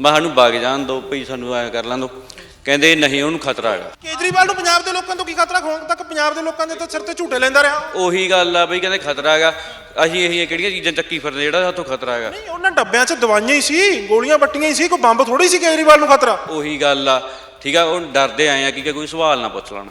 ਮੈਂ ਸਾਨੂੰ ਵਗ ਜਾਣ ਦਿਓ ਭਈ ਸਾਨੂੰ ਐ ਕਰ ਲਾਂ ਦਿਓ ਕਹਿੰਦੇ ਨਹੀਂ ਉਹਨੂੰ ਖਤਰਾ ਹੈਗਾ। ਕੇਜਰੀਵਾਲ ਨੂੰ ਪੰਜਾਬ ਦੇ ਲੋਕਾਂ ਤੋਂ ਕੀ ਖਤਰਾ? ਹੁਣ ਤੱਕ ਪੰਜਾਬ ਦੇ ਲੋਕਾਂ ਦੇ ਤਾਂ ਸਿਰ ਤੇ ਝੂਟੇ ਲੈਂਦਾ ਰਿਹਾ। ਉਹੀ ਗੱਲ ਆ ਬਈ ਕਹਿੰਦੇ ਖਤਰਾ ਹੈਗਾ। ਅਸੀਂ ਇਹ ਕਿਹੜੀਆਂ ਚੀਜ਼ਾਂ ਚੱਕੀ ਫਿਰਦੇ ਜਿਹੜਾ ਸਾਥੋਂ ਖਤਰਾ ਹੈਗਾ। ਨਹੀਂ ਉਹਨਾਂ ਡੱਬਿਆਂ 'ਚ ਦਵਾਈਆਂ ਹੀ ਸੀ ਗੋਲੀਆਂ ਬੱਟੀਆਂ ਹੀ ਸੀ ਕੋਈ ਬੰਬ ਥੋੜੀ ਸੀ ਕੇਜਰੀਵਾਲ ਨੂੰ ਖਤਰਾ? ਉਹੀ ਗੱਲ ਆ ਠੀਕ ਆ ਉਹ ਡਰਦੇ ਆਏ ਆ ਕਿ ਕੋਈ ਸਵਾਲ ਨਾ ਪੁੱਛ ਲੈਣ।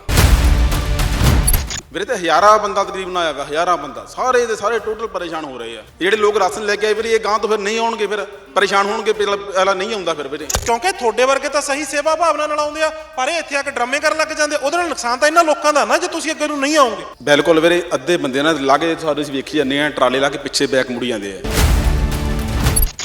ਵੀਰੇ ਤੇ ਹਜ਼ਾਰਾਂ ਬੰਦਾ ਤਕਰੀਬਨ ਆਇਆ ਵਾ ਹਜ਼ਾਰਾਂ ਬੰਦਾ। ਸਾਰੇ ਦੇ ਸਾਰੇ ਟੋਟਲ ਪਰੇਸ਼ਾਨ ਹੋ ਰਹੇ ਆ। ਜਿਹੜੇ ਲੋਕ ਰਾਸ਼ਨ ਲੈ ਕੇ ਆਏ ਵੀਰੇ ਇਹ ਗਾਂ ਤੋਂ ਫਿਰ ਨਹੀਂ ਆਉਣਗੇ ਫਿਰ। ਪਰੇਸ਼ਾਨ ਹੋਣਗੇ ਪਹਿਲਾਂ ਨਹੀਂ ਆਉਂਦਾ ਫਿਰ ਵੀਰੇ। ਕਿਉਂਕਿ ਤੁਹਾਡੇ ਵਰਗੇ ਤਾਂ ਸਹੀ ਸੇਵਾ ਭਾਵਨਾ ਨਾਲ ਆਉਂਦੇ ਆ ਪਰ ਇਹ ਇੱਥੇ ਆ ਕੇ ਡਰਾਮੇ ਕਰਨ ਲੱਗ ਜਾਂਦੇ ਉਹਦੇ ਨਾਲ ਨੁਕਸਾਨ ਤਾਂ ਇਹਨਾਂ ਲੋਕਾਂ ਦਾ ਨਾ ਜੇ ਤੁਸੀਂ ਅੱਗੇ ਨੂੰ ਨਹੀਂ ਆਓਗੇ ਬਿਲਕੁਲ ਵੀਰੇ ਅੱਧੇ ਬੰਦੇ ਨਾਲ ਲਾਗੇ ਸਾਡੇ ਅਸੀਂ ਵੇਖੀ ਜਾਂਦੇ ਆ ਟਰਾਲੇ ਲਾ ਕੇ ਪਿੱਛੇ ਬੈਕ ਮੁੜੀ ਜਾਂਦੇ ਆ।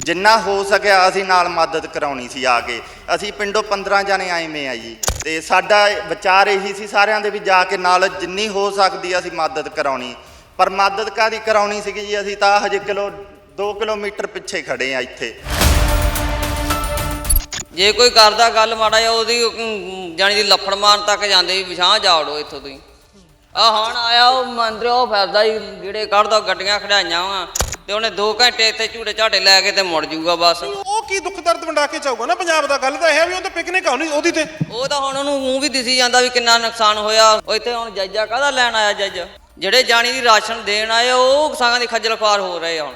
ਜਿੰਨਾ ਹੋ ਸਕਿਆ ਅਸੀਂ ਨਾਲ ਮਦਦ ਕਰਾਉਣੀ ਸੀ ਆ ਕੇ। ਅਸੀਂ ਪਿੰਡੋਂ 15 ਜਣੇ ਆਏਵੇਂ ਆ ਜੀ। ਤੇ ਸਾਡਾ ਵਿਚਾਰ ਇਹੀ ਸੀ ਸਾਰਿਆਂ ਦੇ ਵੀ ਜਾ ਕੇ ਨਾਲ ਜਿੰਨੀ ਹੋ ਸਕਦੀ ਅਸੀਂ ਮਦਦ ਕਰਾਉਣੀ। ਪਰ ਮਦਦ ਕਾਦੀ ਕਰਾਉਣੀ ਸੀਗੀ ਜੀ? ਅਸੀਂ ਤਾਂ ਹਜੇ ਕਿਲੋ 2 ਕਿਲੋਮੀਟਰ ਪਿੱਛੇ ਖੜੇ ਆ ਇੱਥੇ। ਜੇ ਕੋਈ ਕਰਦਾ ਗੱਲ ਮਾੜਾ ਜਿਹਾ ਉਹਦੀ ਅਮ, ਜਾਣੀ ਦੀ ਲੱਫੜ ਮਾਰਨ ਤੱਕ ਜਾਂਦੇ ਵੀ ਵਿਛਾਂ ਜਾੜੋ ਇੱਥੋਂ ਤੁਸੀਂ। ਆ ਹੁਣ ਆਇਆ ਉਹ ਮੰਦਰ ਉਹ ਫਿਰਦਾ ਹੀ ਜਿਹੜੇ ਕੱਢਦਾ ਗੱਡੀਆਂ ਖੜਾਈਆਂ ਵਾ। ਤੇ ਉਹਨੇ 2 ਘੰਟੇ ਇੱਥੇ ਝੂੜੇ ਝਾਟੇ ਲੈ ਕੇ ਤੇ ਮੁੜ ਜਾਊਗਾ ਬਸ। ਉਹ ਕੀ ਦੁੱਖ ਦਰਦ ਵੰਡਾ ਕੇ ਚਾਹੂਗਾ ਨਾ ਪੰਜਾਬ ਦਾ? ਗੱਲ ਤਾਂ ਇਹ ਹੈ ਵੀ ਉਹ ਤਾਂ ਪਿਕਨਿਕ ਆਉਣੀ ਉਹਦੀ ਤੇ। ਉਹ ਤਾਂ ਹੁਣ ਉਹਨੂੰ ਮੂੰਹ ਵੀ ਦਿਸੀ ਜਾਂਦਾ ਵੀ ਕਿੰਨਾ ਨੁਕਸਾਨ ਹੋਇਆ। ਉਹ ਇੱਥੇ ਹੁਣ ਜੱਜਾ ਕਾਹਦਾ ਲੈਣ ਆਇਆ ਜੱਜ? ਜਿਹੜੇ ਜਾਣੀ ਦੀ ਰਾਸ਼ਨ ਦੇਣ ਆਏ ਆ, ਉਹ ਸਾਂ ਦੀ ਖੱਜਲ ਖੁਆਰ ਹੋ ਰਹੇ ਆ ਹੁਣ।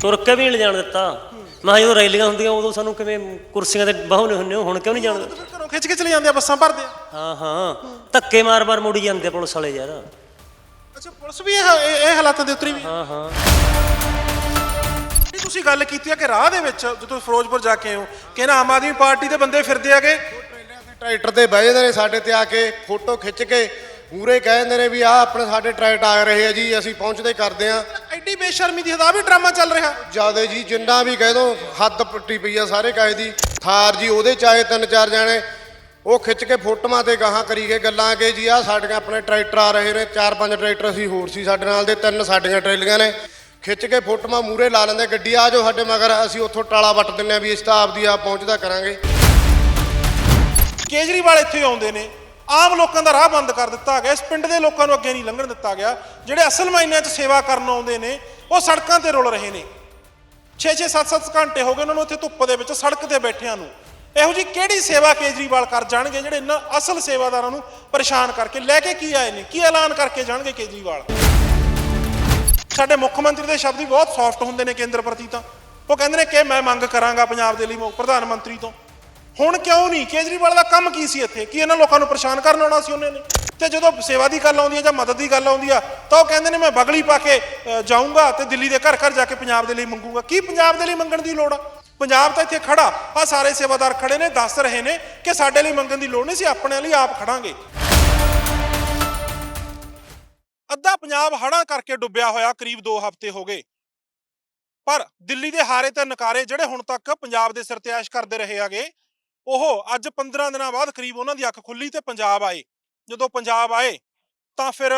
ਤੁਰ ਕੇ ਵੀ ਨਹੀਂ ਜਾਣ ਦਿੱਤਾ। ਮੈਂ ਕਿਹਾ ਜਦੋਂ ਰੈਲੀਆਂ ਹੁੰਦੀਆਂ ਉਦੋਂ ਸਾਨੂੰ ਕਿਵੇਂ ਕੁਰਸੀਆਂ ਤੇ ਬਹਾਉਨੇ ਹੁੰਦੇ ਹੋ? ਹੁਣ ਕਿਉਂ ਨਹੀਂ ਜਾਣ ਦਿੱਤਾ ਘਰੋਂ ਖਿੱਚ ਕੇ ਚਲੇ ਜਾਂਦੇ ਆ ਬੱਸਾਂ ਭਰਦੇ ਆ। ਹਾਂ ਹਾਂ। ਧੱਕੇ ਮਾਰ-ਮਾਰ ਮੁੜੀ ਜਾਂਦੇ ਆ ਪੁਲਿਸ ਵਾਲੇ ਯਾਰ। ਅੱਛਾ ਪੁਲਿਸ ਵੀ ਇਹ ਇਹ ਇਹ ਹਾਲਾਤਾਂ ਦੇ ਉਤਰੀ ਵੀ ਹਾਂ ਹਾਂ। ਤੁਸੀਂ ਗੱਲ ਕੀਤੀ ਆ ਕਿ ਰਾਹ ਦੇ ਵਿੱਚ ਜਦੋਂ ਫਿਰੋਜ਼ਪੁਰ ਜਾ ਕੇ ਆਏ ਹੋ ਕਿ ਨਾ ਆਮ ਆਦਮੀ ਪਾਰਟੀ ਦੇ ਬੰਦੇ ਫਿਰਦੇ ਆਗੇ ਟਰੈਕਟਰ ਤੇ ਬਹਿ ਜਾਂਦੇ ਨੇ ਸਾਡੇ ਤੇ ਆ ਕੇ ਫੋਟੋ ਖਿੱਚ ਕੇ ਮੂਰੇ ਕਹਿ ਦਿੰਦੇ ਨੇ ਵੀ ਆਹ ਆਪਣੇ ਸਾਡੇ ਟਰੈਕਟਰ ਆ ਰਹੇ ਆ ਜੀ ਅਸੀਂ ਪਹੁੰਚਦੇ ਕਰਦੇ ਆ ਐਡੀ ਬੇਸ਼ਰਮੀ ਦੀ ਹਦਾ ਵੀ ਡਰਾਮਾ ਚੱਲ ਰਿਹਾ। ਜਿਆਦੇ ਜੀ ਜਿੰਨਾ ਵੀ ਕਹਿ ਦੋ ਹੱਦ ਪੱਟੀ ਪਈ ਆ ਸਾਰੇ ਕਾਇ ਦੀ। ਥਾਰ ਜੀ ਉਹਦੇ ਚਾਹੇ ਤਿੰਨ ਚਾਰ ਜਾਣੇ ਉਹ ਖਿੱਚ ਕੇ ਫੋਟੋਆਂ ਤੇ ਗਾਹਾਂ ਕਰੀ ਗਏ, ਗੱਲਾਂ ਕਿ ਜੀ ਆ ਸਾਡੇ ਆਪਣੇ ਟਰੈਕਟਰ ਆ ਰਹੇ ਨੇ, ਚਾਰ ਪੰਜ ਟਰੈਕਟਰ ਅਸੀਂ ਹੋਰ ਸੀ ਸਾਡੇ ਨਾਲ ਦੇ, ਤਿੰਨ ਸਾਡੀਆਂ ਟਰੇਲੀਆਂ ਨੇ। ਖਿੱਚ ਕੇ ਫੋਟੋਆਂ ਮੂਰੇ ਲਾ ਲੈਂਦੇ, ਗੱਡੀ ਆ ਜਾਓ ਸਾਡੇ ਮਗਰ, ਅਸੀਂ ਉੱਥੋਂ ਟਾਲਾ ਵੱਟ ਦਿੰਨੇ ਆ ਵੀ ਇਸ ਤਾਂ ਆਪਦੀ ਆਪ ਪਹੁੰਚਦਾ ਕਰਾਂਗੇ। ਕੇਜਰੀਵਾਲ ਇੱਥੇ ਆਉਂਦੇ ਨੇ, ਆਮ ਲੋਕਾਂ ਦਾ ਰਾਹ ਬੰਦ ਕਰ ਦਿੱਤਾ ਗਿਆ, ਇਸ ਪਿੰਡ ਦੇ ਲੋਕਾਂ ਨੂੰ ਅੱਗੇ ਨਹੀਂ ਲੰਘਣ ਦਿੱਤਾ ਗਿਆ। ਜਿਹੜੇ ਅਸਲ ਮਾਇਨਿਆਂ 'ਚ ਸੇਵਾ ਕਰਨ ਆਉਂਦੇ ਨੇ, ਉਹ ਸੜਕਾਂ ਤੇ ਰੁਲ ਰਹੇ ਨੇ। 6-6 7-7 ਘੰਟੇ ਹੋ ਗਏ ਉਹਨਾਂ ਨੂੰ ਇੱਥੇ ਧੁੱਪ ਦੇ ਵਿੱਚ, ਸੜਕ ਤੇ ਬੈਠਿਆਂ ਨੂੰ। ਇਹੋ ਜੀ ਕਿਹੜੀ ਸੇਵਾ ਕੇਜਰੀਵਾਲ ਕਰ ਜਾਣਗੇ ਜਿਹੜੇ ਇਹਨਾਂ ਅਸਲ ਸੇਵਾਦਾਰਾਂ ਨੂੰ ਪਰੇਸ਼ਾਨ ਕਰਕੇ ਲੈ ਕੇ ਕੀ ਆਏ ਨੇ? ਕੀ ਐਲਾਨ ਕਰਕੇ ਜਾਣਗੇ ਕੇਜਰੀਵਾਲ? ਸਾਡੇ ਮੁੱਖ ਮੰਤਰੀ ਦੇ ਸ਼ਬਦ ਵੀ ਬਹੁਤ ਸੌਫਟ ਹੁੰਦੇ ਨੇ ਕੇਂਦਰ ਪ੍ਰਤੀ ਤਾਂ। ਉਹ ਕਹਿੰਦੇ ਨੇ ਕਿ ਮੈਂ ਮੰਗ ਕਰਾਂਗਾ ਪੰਜਾਬ ਦੇ ਲਈ ਪ੍ਰਧਾਨ ਮੰਤਰੀ ਤੋਂ। ਹੁਣ ਕਿਉਂ ਨਹੀਂ? ਕੇਜਰੀਵਾਲ ਦਾ ਕੰਮ ਕੀ ਸੀ ਇੱਥੇ? ਕੀ ਇਹਨਾਂ ਲੋਕਾਂ ਨੂੰ ਪਰੇਸ਼ਾਨ ਕਰਨ ਆਉਣਾ ਸੀ ਉਹਨੇ ਨੇ? ਤੇ ਜਦੋਂ ਸੇਵਾ ਦੀ ਗੱਲ ਆਉਂਦੀ ਹੈ ਜਾਂ ਮਦਦ ਦੀ ਗੱਲ ਆਉਂਦੀ ਆ, ਤਾਂ ਉਹ ਕਹਿੰਦੇ ਨੇ ਮੈਂ ਬਗਲੀ ਪਾ ਕੇ ਜਾਊਂਗਾ ਤੇ ਦਿੱਲੀ ਦੇ ਘਰ ਘਰ ਜਾ ਕੇ ਪੰਜਾਬ ਦੇ ਲਈ ਮੰਗੂਗਾ। ਕੀ ਪੰਜਾਬ ਦੇ ਲਈ ਮੰਗਣ ਦੀ ਲੋੜ ਆ? ਪੰਜਾਬ ਤਾਂ ਇੱਥੇ ਖੜਾ। ਆ ਸਾਰੇ ਸੇਵਾਦਾਰ ਖੜੇ ਨੇ, ਦੱਸ ਰਹੇ ਨੇ ਕਿ ਸਾਡੇ ਲਈ ਮੰਗਣ ਦੀ ਲੋੜ ਨਹੀਂ ਸੀ, ਆਪਣੇ ਲਈ ਆਪ ਖੜਾਂਗੇ। ਅੱਧਾ ਪੰਜਾਬ ਹੜ੍ਹਾਂ ਕਰਕੇ ਡੁੱਬਿਆ ਹੋਇਆ, ਕਰੀਬ 2 ਹਫ਼ਤੇ ਹੋ ਗਏ। ਪਰ ਦਿੱਲੀ ਦੇ ਹਾਰੇ ਤੇ ਨਕਾਰੇ ਜਿਹੜੇ ਹੁਣ ਤੱਕ ਪੰਜਾਬ ਦੇ ਸਿਰ ਤੇ ਐਸ਼ ਕਰਦੇ ਰਹੇ ਆਗੇ ਉਹ ਅੱਜ 15 ਦਿਨਾਂ ਬਾਅਦ ਕਰੀਬ ਉਹਨਾਂ ਦੀ ਅੱਖ ਖੁੱਲੀ ਤੇ ਪੰਜਾਬ ਆਏ। ਜਦੋਂ ਪੰਜਾਬ ਆਏ, ਤਾਂ ਫਿਰ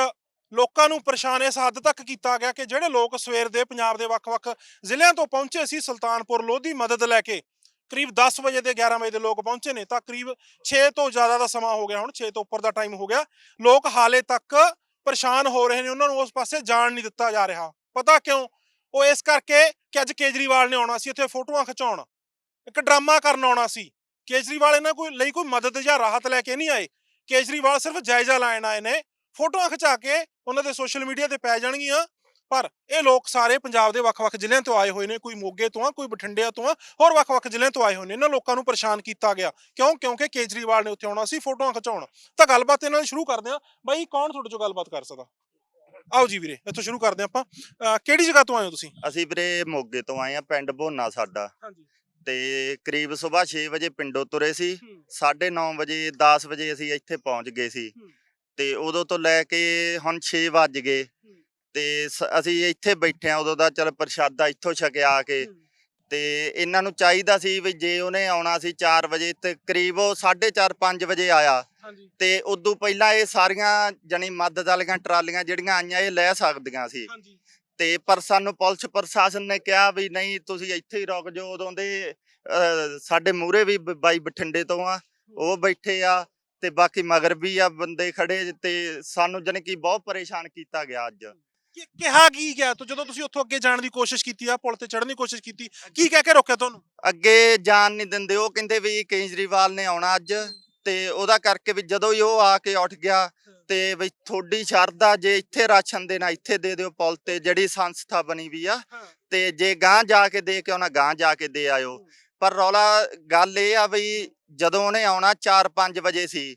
ਲੋਕਾਂ ਨੂੰ ਪਰੇਸ਼ਾਨ, ਇਸ ਹੱਦ ਤੱਕ ਕੀਤਾ ਗਿਆ ਕਿ ਜਿਹੜੇ ਲੋਕ ਸਵੇਰ ਦੇ ਪੰਜਾਬ ਦੇ ਵੱਖ-ਵੱਖ ਜ਼ਿਲ੍ਹਿਆਂ ਤੋਂ ਪਹੁੰਚੇ ਸੀ ਸੁਲਤਾਨਪੁਰ ਲੋਧੀ ਮਦਦ ਲੈ ਕੇ, ਕਰੀਬ 10 ਵਜੇ ਦੇ 11 ਵਜੇ ਦੇ ਲੋਕ ਪਹੁੰਚੇ ਨੇ, ਤਾਂ ਕਰੀਬ 6 ਤੋਂ ਜ਼ਿਆਦਾ ਦਾ ਸਮਾਂ ਹੋ ਗਿਆ ਹੁਣ 6 ਤੋਂ ਉੱਪਰ ਦਾ ਟਾਈਮ ਹੋ ਗਿਆ। ਲੋਕ ਹਾਲੇ ਤੱਕ ਪਰੇਸ਼ਾਨ ਹੋ ਰਹੇ ਨੇ, ਉਹਨਾਂ ਨੂੰ ਉਸ ਪਾਸੇ ਜਾਣ ਨਹੀਂ ਦਿੱਤਾ ਜਾ ਰਿਹਾ। ਪਤਾ ਕਿਉਂ? ਉਹ ਇਸ ਕਰਕੇ ਕਿ ਅੱਜ ਕੇਜਰੀਵਾਲ ਨੇ ਆਉਣਾ ਸੀ ਇੱਥੇ ਫੋਟੋਆਂ ਖਿਚਾਉਣ। ਇੱਕ ਡਰਾਮਾ ਕਰਨ ਆਉਣਾ ਸੀ। ਕੇਜਰੀਵਾਲ ਇਹਨਾਂ ਕੋਈ, ਲਈ ਕੋਈ ਮਦਦ ਜਾਂ ਰਾਹਤ ਲੈ ਕੇ ਨਹੀਂ ਆਏ। ਕੇਜਰੀਵਾਲ ਸਿਰਫ ਜਾਇਜ਼ਾ ਲੈਣ ਆਏ ਨੇ। ਫੋਟੋਆਂ ਖਿਚਾ ਕੇ ਉਹਨਾਂ ਦੇ ਸੋਸ਼ਲ ਮੀਡੀਆ ਤੇ ਪੈ ਜਾਣਗੀਆਂ। ਪਰ ਇਹ ਲੋਕ ਸਾਰੇ ਪੰਜਾਬ ਦੇ ਵੱਖ-ਵੱਖ ਜ਼ਿਲ੍ਹਿਆਂ ਤੋਂ ਆਏ ਹੋਏ ਨੇ ਕੋਈ ਮੋਗੇ ਤੋਂ ਆ ਕੋਈ ਬਠਿੰਡਿਆਂ ਤੋਂ ਆ ਹੋਰ ਵੱਖ-ਵੱਖ ਜ਼ਿਲ੍ਹਿਆਂ ਤੋਂ ਆਏ ਹੋਏ ਨੇ। ਇਹਨਾਂ ਲੋਕਾਂ ਨੂੰ ਪਰੇਸ਼ਾਨ ਕੀਤਾ ਗਿਆ। ਕਿਉਂ? ਕਿਉਂਕਿ ਕੇਜਰੀਵਾਲ ਨੇ ਉੱਥੇ ਆਉਣਾ ਸੀ ਫੋਟੋਆਂ ਖਿਚਾਉਣ। ਤਾਂ ਗੱਲਬਾਤ ਇਹਨਾਂ ਨਾਲ ਸ਼ੁਰੂ ਕਰਦੇ ਆ ਬਾਈ ਕੌਣ ਤੁਹਾਡੇ ਚੋਂ ਗੱਲਬਾਤ ਕਰ ਸਕਦਾ? ਆਓ ਜੀ ਵੀਰੇ ਇੱਥੋਂ ਸ਼ੁਰੂ ਕਰਦੇ ਆਪਾਂ। ਅਹ ਕਿਹੜੀ ਜਗ੍ਹਾ ਤੋਂ ਆਏ ਹੋ ਤੁਸੀਂ? ਅਸੀਂ ਵੀਰੇ ਮੋਗੇ ਤੋਂ ਆਏ ਆ ਪਿੰਡ ਭੋਨਾ ਸਾਡਾ। ਹਾਂਜੀ। ਤੇ ਕਰੀਬ ਸਵੇਰ 6 ਵਜੇ ਪਿੰਡੋਂ ਤੁਰੇ ਸੀ। ਹੂੰ। 9:30 ਵਜੇ 10 ਵਜੇ ਅਸੀਂ ਇੱਥੇ ਪਹੁੰਚ ਗਏ ਸੀ। ਹੂੰ। ਤੇ ਉਦੋਂ ਤੋਂ ਲੈ ਕੇ ਹੁਣ 6 ਵੱਜ ਗਏ ਤੇ ਸ- ਅਸੀਂ ਇੱਥੇ ਬੈਠੇ ਆ ਉਦੋਂ ਦਾ ਚਲ ਪ੍ਰਸ਼ਾਦਾ ਇੱਥੋਂ ਛਕਿਆ ਆ ਕੇ। ਤੇ ਇਹਨਾਂ ਨੂੰ ਚਾਹੀਦਾ ਸੀ ਵੀ ਜੇ ਉਹਨੇ ਆਉਣਾ ਸੀ 4 ਵਜੇ ਤੇ ਕਰੀਬ ਉਹ 4:30 5 ਵਜੇ ਆਇਆ। ਹਾਂਜੀ। ਤੇ ਉਦੋਂ ਪਹਿਲਾਂ ਇਹ ਸਾਰੀਆਂ ਜਣੀ ਮਦਦ ਵਾਲੀਆਂ ਟਰਾਲੀਆਂ ਜਿਹੜੀਆਂ ਆਈਆਂ ਇਹ ਲੈ ਸਕਦੀਆਂ ਸੀ। ਹਾਂਜੀ। ਤੇ ਪਰ ਸਾਨੂੰ ਪੁਲਿਸ ਪ੍ਰਸ਼ਾਸਨ ਨੇ ਕਿਹਾ ਵੀ ਨਹੀਂ ਤੁਸੀਂ ਇੱਥੇ ਹੀ ਰੁਕ ਜਾਓ ਉਦੋਂ ਦੇ ਅਹ, ਸਾਡੇ ਮੂਹਰੇ ਵੀ ਬ- ਬਾਈ ਬਠਿੰਡੇ ਤੋਂ ਆ ਉਹ ਬੈਠੇ ਆ। ਤੇ ਬਾਕੀ ਮਗਰ ਵੀ ਆ ਬੰਦੇ ਖੜੇ ਤੇ ਸਾਨੂੰ ਜਾਣੀ ਕਿ ਬਹੁਤ ਪਰੇਸ਼ਾਨ ਕੀਤਾ ਗਿਆ ਅੱਜ। ਕਿ ਕਿਹਾ ਕੀ ਗਿਆ? ਤੂੰ ਜਦੋਂ ਤੁਸੀਂ ਉੱਥੋਂ ਅੱਗੇ ਜਾਣ ਦੀ ਕੋਸ਼ਿਸ਼ ਕੀਤੀ ਆ ਪੁਲ ਤੇ ਚੜ੍ਹਨ ਦੀ ਕੋਸ਼ਿਸ਼ ਕੀਤੀ ਕੀ ਕਹਿ ਕੇ ਰੋਕਿਆ ਤੁਹਾਨੂੰ? ਅੱਗੇ ਜਾਣ ਨਹੀਂ ਦਿੰਦੇ। ਉਹ ਕਹਿੰਦੇ ਵੀ ਕੇਜਰੀਵਾਲ ਨੇ ਆਉਣਾ ਅੱਜ ਤੇ ਉਹਦਾ ਕਰਕੇ ਵੀ ਜਦੋਂ ਹੀ ਉਹ ਆ ਕੇ ਉੱਠ ਗਿਆ ਤੇ ਵੀ ਤੁਹਾਡੀ ਸ਼ਰਧਾ ਜੇ ਇੱਥੇ ਰਾਸ਼ਨ ਦੇਣਾ ਇੱਥੇ ਦੇ ਦਿਓ ਪੁਲ ਤੇ ਜਿਹੜੀ ਸੰਸਥਾ ਬਣੀ ਵੀ ਆ ਤੇ ਜੇ ਗਾਂ ਜਾ ਕੇ ਦੇ ਕੇ ਆਉਣਾ ਗਾਂ ਜਾ ਕੇ ਦੇ ਆਇਓ। ਪਰ ਰੌਲਾ ਗੱਲ ਇਹ ਆ ਵੀ ਜਦੋਂ ਉਹਨੇ ਆਉਣਾ 4-5 ਵਜੇ ਸੀ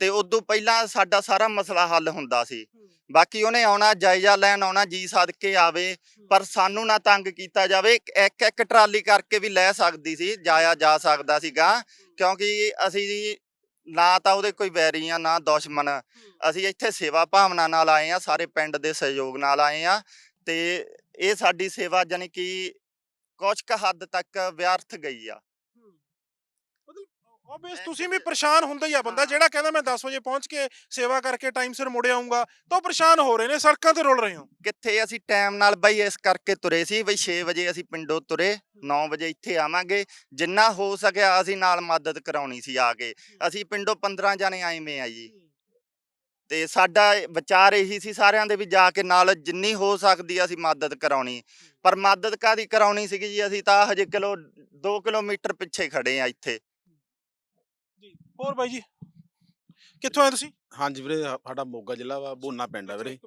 ਤੇ ਉਦੋਂ ਪਹਿਲਾਂ ਸਾਡਾ ਸਾਰਾ ਮਸਲਾ ਹੱਲ ਹੁੰਦਾ ਸੀ। ਬਾਕੀ ਉਹਨੇ ਆਉਣਾ ਜਾਇਜ਼ਾ ਲੈਣ ਆਉਣਾ ਜੀ ਸਦਕੇ ਆਵੇ ਪਰ ਸਾਨੂੰ ਨਾ ਤੰਗ ਕੀਤਾ ਜਾਵੇ ਇੱਕ ਇੱਕ ਟਰਾਲੀ ਕਰਕੇ ਵੀ ਲੈ ਸਕਦੀ ਸੀ ਜਾਇਆ ਜਾ ਸਕਦਾ ਸੀਗਾ ਕਿਉਂਕਿ ਅਸੀਂ ਨਾ ਤਾਂ ਉਹਦੇ ਕੋਈ ਵੈਰੀ ਆ ਨਾ ਦੁਸ਼ਮਣ। ਅਸੀਂ ਇੱਥੇ ਸੇਵਾ ਭਾਵਨਾ ਨਾਲ ਆਏ ਆ ਸਾਰੇ ਪਿੰਡ ਦੇ ਸਹਿਯੋਗ ਨਾਲ ਆਏ ਆ ਤੇ ਇਹ ਸਾਡੀ ਸੇਵਾ ਜਾਨੀ ਕਿ ਕੁਝ ਕੁ ਹੱਦ ਤੱਕ ਵਿਅਰਥ ਗਈ ਆ। ਆਬਵੀਅਸ ਤੁਸੀਂ ਵੀ ਪਰੇਸ਼ਾਨ ਹੁੰਦਾ ਹੀ ਆ ਬੰਦਾ ਜਿਹੜਾ ਕਹਿੰਦਾ ਮੈਂ 10 ਵਜੇ ਪਹੁੰਚ ਕੇ ਸੇਵਾ ਕਰਕੇ ਟਾਈਮ ਸਿਰ ਮੁੜ ਆਉਂਗਾ ਤਾਂ ਉਹ ਪਰੇਸ਼ਾਨ ਹੋ ਰਹੇ ਨੇ ਸੜਕਾਂ ਤੇ ਰੁਲ ਰਹੇ ਹੋ। ਕਿੱਥੇ ਅਸੀਂ ਟਾਈਮ ਨਾਲ ਬਈ ਇਸ ਕਰਕੇ ਤੁਰੇ ਸੀ ਬਈ 6 ਵਜੇ ਅਸੀਂ ਪਿੰਡੋਂ ਤੁਰੇ 9 ਵਜੇ ਇੱਥੇ ਆਵਾਂਗੇ ਜਿੰਨਾ ਹੋ ਸਕਿਆ ਅਸੀਂ ਨਾਲ ਮਦਦ ਕਰਾਉਣੀ ਸੀ ਆ ਕੇ। ਅਸੀਂ ਪਿੰਡੋਂ 15 ਜਣੇ ਆਏ ਮੇ ਆ ਜੀ। ਤੇ ਸਾਡਾ ਵਿਚਾਰ ਇਹੀ ਸੀ ਸਾਰਿਆਂ ਦੇ ਵੀ ਜਾ ਕੇ ਨਾਲ ਜਿੰਨੀ ਹੋ ਸਕਦੀ ਅਸੀਂ ਮਦਦ ਕਰਾਉਣੀ। ਪਰ ਮਦਦ ਕਾਦੀ ਕਰਾਉਣੀ ਸੀਗੀ ਜੀ ਅਸੀਂ ਤਾਂ ਹਜੇ ਕਿਲੋ 2 ਕਿਲੋਮੀਟਰ ਪਿੱਛੇ ਖੜੇ ਆ ਇੱਥੇ। ਹੋਰ ਬਾਈ ਜੀ? ਕਿੱਥੋਂ ਆਏ ਤੁਸੀਂ? ਹਾਂਜੀ ਵੀਰੇ ਸਾ- ਸਾਡਾ ਮੋਗਾ ਜ਼ਿਲ੍ਹਾ ਵਾ ਬੋਨਾ ਪਿੰਡ ਆ ਵੀਰੇ।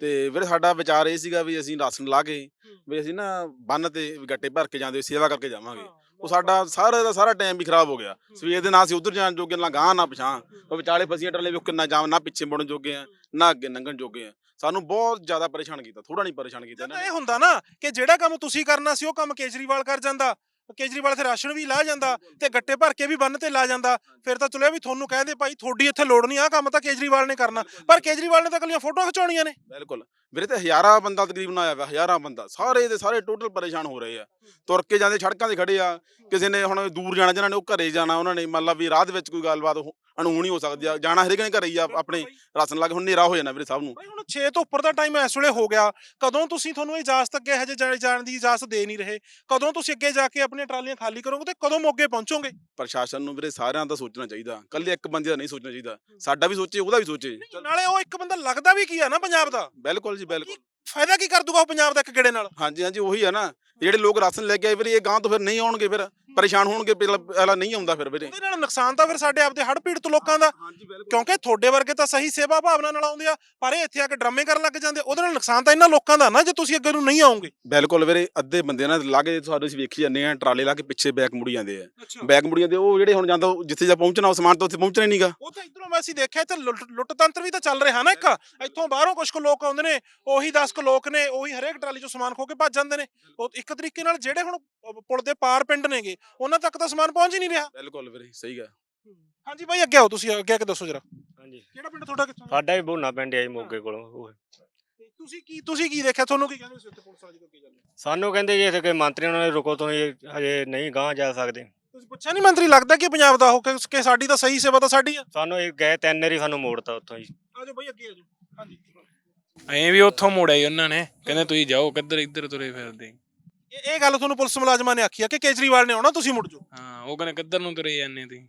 ਤੇ ਵੀਰੇ ਸਾਡਾ ਵਿਚਾਰ ਇਹ ਸੀਗਾ ਵੀ ਅਸੀਂ ਰਾਸ਼ਨ ਲਾ ਕੇ ਵੀ ਅਸੀਂ ਨਾ ਬੰਨ ਤੇ ਵੀ ਗੱਟੇ ਭਰ ਕੇ ਜਾਂਦੇ ਸੇਵਾ ਕਰਕੇ ਜਾਵਾਂਗੇ। ਉਹ ਸਾਡਾ ਸਾਰਾ ਦਾ ਸਾਰਾ ਟਾਈਮ ਵੀ ਖਰਾਬ ਹੋ ਗਿਆ। ਸਵੇਰ ਦੇ ਨਾ ਅਸੀਂ ਉਧਰ ਜਾਣ ਜੋਗੇ ਨਾ ਗਾਂ ਨਾ ਪਛਾਂ ਉਹ ਵਿਚਾਲੇ ਫਸੀਆਂ ਟਰਲੇ ਵੀ ਕਿੰਨਾ ਜਾਮ ਨਾ ਪਿੱਛੇ ਮੁੜਨ ਜੋਗੇ ਆ ਨਾ ਅੱਗੇ ਲੰਘਣ ਜੋਗੇ ਆ। ਸਾਨੂੰ ਬਹੁਤ ਜ਼ਿਆਦਾ ਪਰੇਸ਼ਾਨ ਕੀਤਾ ਥੋੜਾ ਨਹੀਂ ਪਰੇਸ਼ਾਨ ਕੀਤਾ ਇਹਨਾਂ ਤਾਂ ਨੇ। ਇਹ ਹੁੰਦਾ ਨਾ ਕਿ ਜਿਹੜਾ ਕੰਮ ਤੁਸੀਂ ਕਰਨਾ ਸੀ ਉਹ ਕੰਮ ਕੇਜਰੀਵਾਲ ਕਰ ਜਾਂਦਾ। ਕੇਜਰੀਵਾਲ ਤੇ ਰਾਸ਼ਨ ਵੀ ਲਾ ਜਾਂਦਾ ਤੇ ਗੱਟੇ ਭਰ ਕੇ ਵੀ ਬੰਨ ਤੇ ਲਾ ਜਾਂਦਾ। ਫਿਰ ਤਾਂ ਚਲੋ ਇਹ ਵੀ ਤੁਹਾਨੂੰ ਕਹਿੰਦੇ ਭਾਈ, ਤੁਹਾਡੀ ਇੱਥੇ ਲੋੜ ਨਹੀਂ ਆ ਕੰਮ ਤਾਂ ਕੇਜਰੀਵਾਲ ਨੇ ਕਰਨਾ। ਪਰ ਕੇਜਰੀਵਾਲ ਨੇ ਤਾਂ ਕੱਲੀਆਂ ਫੋਟੋਆਂ ਖਿਚਾਉਣੀਆਂ ਨੇ। ਬਿਲਕੁਲ। ਵੀਰੇ ਤੇ ਹਜ਼ਾਰਾਂ ਬੰਦਾ ਤਕਰੀਬਨ ਆਇਆ ਵਾ, ਹਜ਼ਾਰਾਂ ਬੰਦਾ। ਸਾਰੇ ਦੇ ਸਾਰੇ ਟੋਟਲ ਪਰੇਸ਼ਾਨ ਹੋ ਰਹੇ ਆ। ਤੁਰ ਕੇ ਜਾਂਦੇ, ਸੜਕਾਂ ਤੇ ਖੜੇ ਆ। ਕਿਸੇ ਨੇ ਹੁਣ ਦੂਰ ਜਾਣਾ, ਜਿਹਨਾਂ ਨੇ ਉਹ ਘਰੇ ਜਾਣਾ, ਉਹਨਾਂ ਨੇ ਮੰਨ ਲਾ ਵੀ ਰਾਹ ਦੇ ਵਿੱਚ ਕੋਈ ਗੱਲਬਾਤ ਹੋ- ਅਣਹੋਣੀ ਹੋ ਸਕਦੀ ਆ ਜਾਣਾ ਹਰੇਕ ਨੇ ਘਰੇ ਹੀ ਆ ਆਪਣੇ ਰਸਨ ਲਾ ਕੇ ਹੁਣ ਹਨੇਰਾ ਹੋ ਜਾਣਾ ਵੀਰੇ ਸਭ ਨੂੰ। ਭਾਈ ਹੁਣ 6 ਤੋਂ ਉੱਪਰ ਦਾ ਟਾਈਮ ਇਸ ਵੇਲੇ ਹੋ ਗਿਆ। ਕਦੋਂ ਤੁਸੀਂ ਤੁਹਾਨੂੰ ਇਜਾਜ਼ਤ ਅੱਗੇ ਹਜੇ ਜਾਣ ਜਾਣ ਦੀ ਇਜਾਜ਼ਤ ਦੇ ਨਹੀਂ ਰਹੇ? ਕਦੋਂ ਤੁਸੀਂ ਅੱਗੇ ਜਾ ਕੇ ਆਪਣੀਆਂ ਟਰਾਲੀਆਂ ਖਾਲੀ ਕਰੋਗੇ ਤੇ ਕਦੋਂ ਮੋਗੇ ਪਹੁੰਚੋਗੇ? ਪ੍ਰਸ਼ਾਸਨ ਨੂੰ ਵੀਰੇ ਸਾਰਿਆਂ ਦਾ ਸੋਚਣਾ ਚਾਹੀਦਾ। ਕੱਲੇ ਇੱਕ ਬੰਦੇ ਦਾ ਨਹੀਂ ਸੋਚਣਾ ਚਾਹੀਦਾ। ਸਾਡਾ ਵੀ ਸੋਚੇ ਉਹਦਾ ਵੀ ਸੋਚੇ। ਨਾਲੇ ਉਹ ਇੱਕ ਬੰਦਾ ਲੱਗਦਾ ਵੀ ਕੀ ਆ ਨਾ ਪੰਜਾਬ ਦਾ? ਬਿਲਕੁਲ ਜੀ ਬਿਲਕੁਲ। ਫਾਇਦਾ ਕੀ ਕਰ ਦੂਗਾ ਉਹ ਪੰਜਾਬ ਦਾ ਇੱਕ ਗੇੜੇ ਨਾਲ? ਹਾਂਜੀ ਹਾਂਜੀ ਉਹੀ ਆ ਨਾ। ਜਿਹੜੇ ਲੋਕ ਰਾਸ਼ਨ ਲੈ ਕੇ ਆਏ ਵੀਰੇ ਇਹ ਗਾਂ ਤੋਂ ਫਿਰ ਨਹੀਂ ਆਉਣਗੇ ਫਿਰ। ਪਰੇਸ਼ਾਨ ਹੋਣਗੇ ਪਹਿਲਾਂ ਨਹੀਂ ਆਉਂਦਾ ਫਿਰ ਵੀਰੇ। ਉਹਦੇ ਨਾਲ ਨੁਕਸਾਨ ਤਾਂ ਫਿਰ ਸਾਡੇ ਆਪਦੇ ਹੜ੍ਹ ਪੀੜਤ ਲੋਕਾਂ ਦਾ। ਕਿਉਂਕਿ ਤੁਹਾਡੇ ਵਰਗੇ ਤਾਂ ਸਹੀ ਸੇਵਾ ਭਾਵਨਾ ਨਾਲ ਆਉਂਦੇ ਆ ਪਰ ਇਹ ਇੱਥੇ ਆ ਕੇ ਡਰਾਮੇ ਕਰਨ ਲੱਗ ਜਾਂਦੇ ਉਹਦੇ ਨਾਲ ਨੁਕਸਾਨ ਤਾਂ ਇਹਨਾਂ ਲੋਕਾਂ ਦਾ ਨਾ ਜੇ ਤੁਸੀਂ ਅੱਗੇ ਨੂੰ ਨਹੀਂ ਆਉਂਗੇ ਬਿਲਕੁਲ ਵੀਰੇ ਅੱਧੇ ਬੰਦੇ ਨਾ ਲਾਗੇ ਸਾਡੇ ਅਸੀਂ ਵੇਖੀ ਜਾਂਦੇ ਆ ਟਰਾਲੇ ਲਾ ਕੇ ਪਿੱਛੇ ਬੈਕ ਮੁੜੀ ਜਾਂਦੇ ਆ। ਬੈਕ ਮੁੜੀ ਜਾਂਦੇ ਉਹ ਜਿਹੜੇ ਹੁਣ ਜਾਂਦਾ ਜਿੱਥੇ ਜਾ ਪਹੁੰਚਣਾ ਉਹ ਸਮਾਨ ਤਾਂ ਉੱਥੇ ਪਹੁੰਚਣਾ ਹੀ ਨਹੀਂਗਾ ਉਹ ਤਾਂ ਇਧਰੋਂ ਮੈਂ ਅਸੀਂ ਦੇਖਿਆ ਇੱਥੇ ਲੁੱਟ ਤੰਤਰ ਵੀ ਤਾਂ ਚੱਲ ਰਿਹਾ ਨਾ ਇੱਕ। ਇੱਥੋਂ ਬਾਹਰੋਂ ਕੁਝ ਕੁ ਲੋਕ ਆਉਂਦੇ ਨੇ ਉਹੀ 10 ਕੁ ਲੋਕ ਨੇ ਉਹੀ ਹਰੇਕ ਟਰਾਲੀ ਚੋਂ ਸਮਾਨ ਖੋ ਕੇ ਭੱਜ ਜਾਂਦੇ ਨੇ। ਉਹ ਇੱਕ ਤਰੀਕੇ ਨਾਲ ਜਿਹੜੇ ਹੁਣ ਪੁਲ ਦੇ ਪਾਰ ਪਿੰਡ ਨੇਗੇ ਉਹਨਾਂ ਤੱਕ ਤਾਂ ਸਮਾਨ ਪਹੁੰਚ ਹੀ ਨਹੀਂ ਰਿਹਾ। ਬਿਲਕੁਲ ਵੀਰੇ ਸਹੀ ਗਾ ਹਾਂਜੀ ਬਾਈ ਅੱਗੇ ਆਓ ਤੁਸੀਂ ਅੱਗੇ ਆ ਕੇ ਦੱਸੋ ਜਰਾ। ਹਾਂਜੀ। ਕਿਹੜਾ ਪਿੰਡ ਤੁਹਾਡਾ ਕਿੱਥੋਂ ਸਾਡਾ ਵੀ ਬੋਨਾ ਪਿੰਡ ਆਈ ਮੋਗੇ ਕੋਲੋਂ ਉਹ। ਤੇ ਤੁਸੀਂ ਕੀ ਤੁਸੀਂ ਕੀ ਦੇਖਿਆ? ਤੁਹਾਨੂੰ ਕੀ ਕਹਿੰਦੇ ਸੀ ਉੱਥੇ ਪੁਲਿਸ ਵਾਲੇ ਜਦੋਂ ਅੱਗੇ ਜਾਂਦੇ? ਸਾਨੂੰ ਕਹਿੰਦੇ ਜੀ ਇੱਥੇ ਕੋਈ ਮੰਤਰੀ ਉਹਨਾਂ ਨੇ ਰੁਕੋ ਤੁਸੀਂ ਹਜੇ ਨਹੀਂ ਗਾਂ ਜਾ ਸਕਦੇ। ਤੁਸੀਂ ਪੁੱਛਿਆ ਨਹੀਂ ਮੰਤਰੀ ਲੱਗਦਾ ਕਿ ਪੰਜਾਬ ਦਾ ਹੋ ਕੇ ਕਿ ਸਾਡੀ ਤਾਂ ਸਹੀ ਸੇਵਾ ਤਾਂ ਸਾਡੀ ਆ। ਸਾਨੂੰ ਇਹ ਗਏ ਤਿੰਨ ਵਾਰੀ ਸਾਨੂੰ ਮੋੜਤਾ ਉੱਥੋਂ ਜੀ। ਆਜੋ ਬਾਈ ਅੱਗੇ ਆਜੋ ਹਾਂਜੀ। ਐਂ ਵੀ ਉੱਥੋਂ ਮੋੜਿਆ ਈ ਉਹਨਾਂ ਨੇ ਕਹਿੰਦੇ ਤੁਸੀਂ ਜਾਓ ਕਿੱਧਰ ਇੱਧਰ ਤੁਰੇ ਫਿਰਦੇ। ਇਹ ਇਹ ਗੱਲ ਤੁਹਾਨੂੰ ਪੁਲਿਸ ਮੁਲਾਜ਼ਮਾਂ ਨੇ ਆਖੀ ਆ ਕਿ ਕੇਜਰੀਵਾਲ ਨੇ ਆਉਣਾ ਤੁਸੀਂ ਮੁੜ ਜਾਓ। ਹਾਂ ਉਹ ਕਹਿੰਦੇ ਕਿੱਧਰ ਨੂੰ ਤੁਰੇ ਜਾਂਦੇ ਤੁਸੀਂ?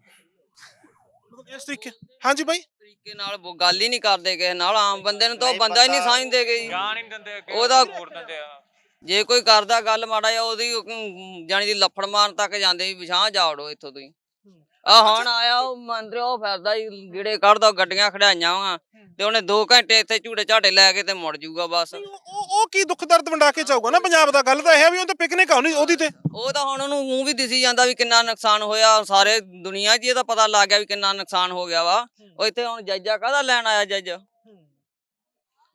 ਮਤਲਬ ਇਸ ਤਰੀਕੇ ਹਾਂਜੀ ਬਾਈ। ਤਰੀਕੇ ਨਾਲ ਉਹ ਗੱਲ ਹੀ ਨਹੀਂ ਕਰਦੇ ਕਿਸੇ ਨਾਲ ਆਮ ਬੰਦੇ ਨੂੰ ਤਾਂ ਉਹ ਬੰਦਾ ਹੀ ਨਹੀਂ ਸਮਝਦੇ ਨਹੀਂ ਦਿੰਦੇ ਉਹਦਾ ਜੇ ਕੋਈ ਕਰਦਾ ਗੱਲ ਮਾੜਾ ਜਿਹਾ ਉਹਦੀ ਜਾਣੀ ਦੀ ਲੱਫੜ ਮਾਰਨ ਤੱਕ ਜਾਂਦੇ ਵੀ ਵਿਛਾਂ ਜਾ ਉੜੋ ਇੱਥੋਂ ਤੁਸੀਂ। ਆ ਹੁਣ ਆਇਆ ਉਹ ਮੰਤਰੀ ਉਹ ਫਿਰਦਾ ਹੀ ਗੀੜੇ ਕੱਢਦਾ ਗੱਡੀਆਂ ਖੜਾਈਆਂ ਵਾ। ਤੇ ਉਹਨੇ 2 ਘੰਟੇ ਇੱਥੇ ਝੂਟੇ ਝਾਟੇ ਲੈ ਕੇ ਤੇ ਮੁੜ ਜਾਊਗਾ ਬਸ। ਉਹ ਕੀ ਦੁੱਖ ਦਰਦ ਵੰਡਾ ਕੇ ਜਾਊਗਾ ਨਾ ਪੰਜਾਬ ਦਾ? ਗੱਲ ਤਾਂ ਇਹ ਆ ਵੀ ਉਹ ਤਾਂ ਪਿਕਨਿਕ ਆਉਣੀ ਉਹਦੀ ਤੇ। ਉਹ ਤਾਂ ਹੁਣ ਉਹਨੂੰ ਮੂੰਹ ਵੀ ਦਿਸੀ ਜਾਂਦਾ ਵੀ ਕਿੰਨਾ ਨੁਕਸਾਨ ਹੋਇਆ ਸਾਰੇ ਦੁਨੀਆ 'ਚ ਇਹਦਾ ਪਤਾ ਲੱਗ ਗਿਆ ਵੀ ਕਿੰਨਾ ਨੁਕਸਾਨ ਹੋ ਗਿਆ ਵਾ। ਉਹ ਇੱਥੇ ਹੁਣ ਜਾਇਜਾ ਕਾਹਦਾ ਲੈਣ ਆਇਆ ਜੱਜ?